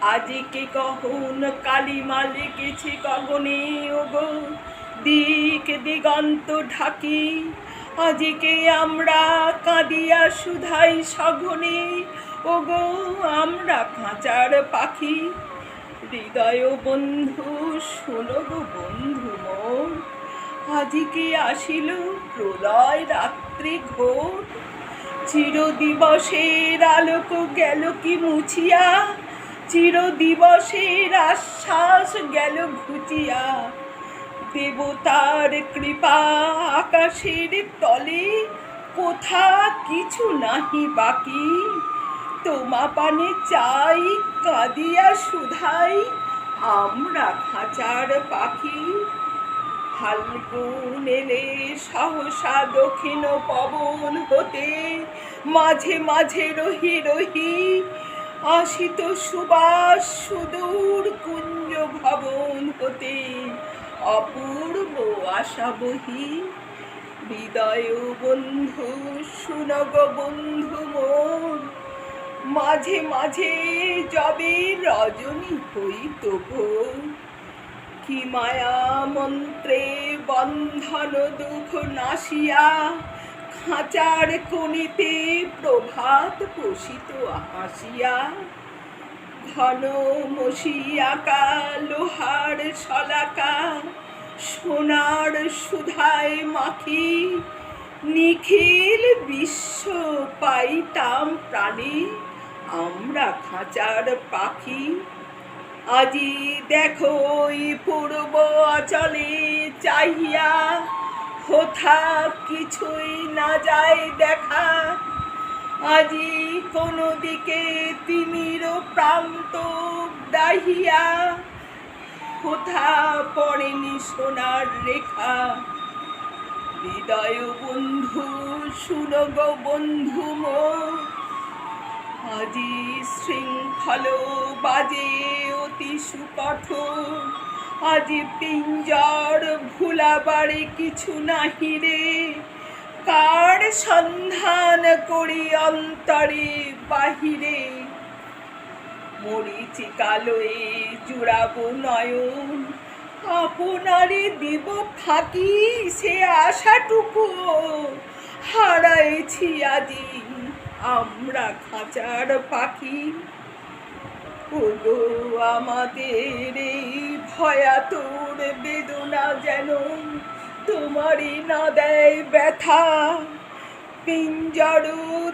আজিকে কখন কালী মালে গেছে গগনে, ওগো? দিক দিগন্ত ঢাকি। আজিকে আমরা কাঁদিয়া সুধাই সঘনে, ওগো, আমরা খাঁচার পাখি। হৃদয় বন্ধু, শোনো গো বন্ধু মোর আজিকে আসিল প্রলয় রাত্রি ঘোর। চিরদিবসের আলোক গেল কি মুছিয়া? চির দিবসের আশ্বাস গেল ঘুচিয়া। দেবতার কৃপা আকাশের তলে, কোথা কিছু নাহি বাকি। তোমা পানে চাই, কাঁদিয়া সুধাই, আমরা খাঁচার পাখি। ফাল্গুন এলে সহসা দক্ষিণ পবন হতে, মাঝে মাঝে রহি রহি আসিত সুবাস সুদূর কুঞ্জ ভবন হতে। অপূর্ব আশা বহি। হৃদয় বন্ধু, সুনগ বন্ধু মোর। মাঝে মাঝে যবে রজনী হইত কি মায়া মন্ত্রে বন্ধন দুঃখ নাশিয়া। খাঁচার কোণেতে প্রভাত পোষিত হাসিয়া ঘন মসিয়াকা লোহার শলাকা, সোনার সুধায় মাখি, নিখিল বিশ্ব পাইতাম প্রাণী, আমরা খাঁচার পাখি। আজি দেখো পূর্ব অচলে চাহিয়া কোথা কিছুই না যায় দেখা। আজি কোনো দিকে তিমির প্রান্ত দাহিয়া। কোথা পড়েনি সোনার রেখা। হৃদয় বন্ধু সুনগ বন্ধু মোর আজি শৃঙ্খল বাজে অতি সুকঠোর আজি পিঞ্জর ভুলাবারে কিছু নাহি রে। কার সন্ধান করি অন্তরে বাহিরে? মরিচিকালয়ে জুড়াবো নয়ন আপনারে দিব ফাঁকি সে আশাটুকু। হারাইছি আজি আমরা খাঁচার পাখি। ওগো আমাদের এই ভয়াতুর বেদনা যেন তোমারই না দেয় ব্যথা। পিঞ্জর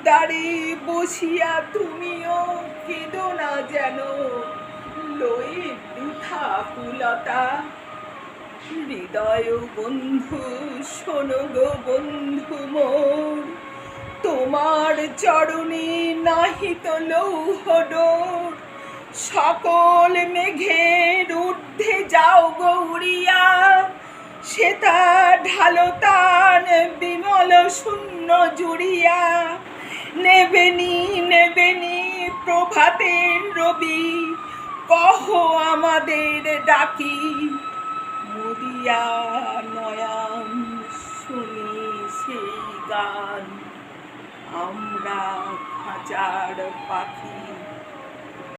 দাঁড়ে বসিয়া তুমিও কেঁদো না যেন লয়ে বৃথা কুলতা। হৃদয় বন্ধু, শোনো গো বন্ধু মোর, তোমার চরণে নাহিত লৌহ ডোর। সকল মেঘের ঊর্ধ্বে যাও গৌরিয়া। সেতা ঢালো তান বিমল শূন্য জুড়িয়া। নেবেনি নেবেনি প্রভাতের রবি, কহ আমাদের ডাকি। মুদিয়া নয়ন শুনি সেই গান, আমরা খাঁচার পাখি।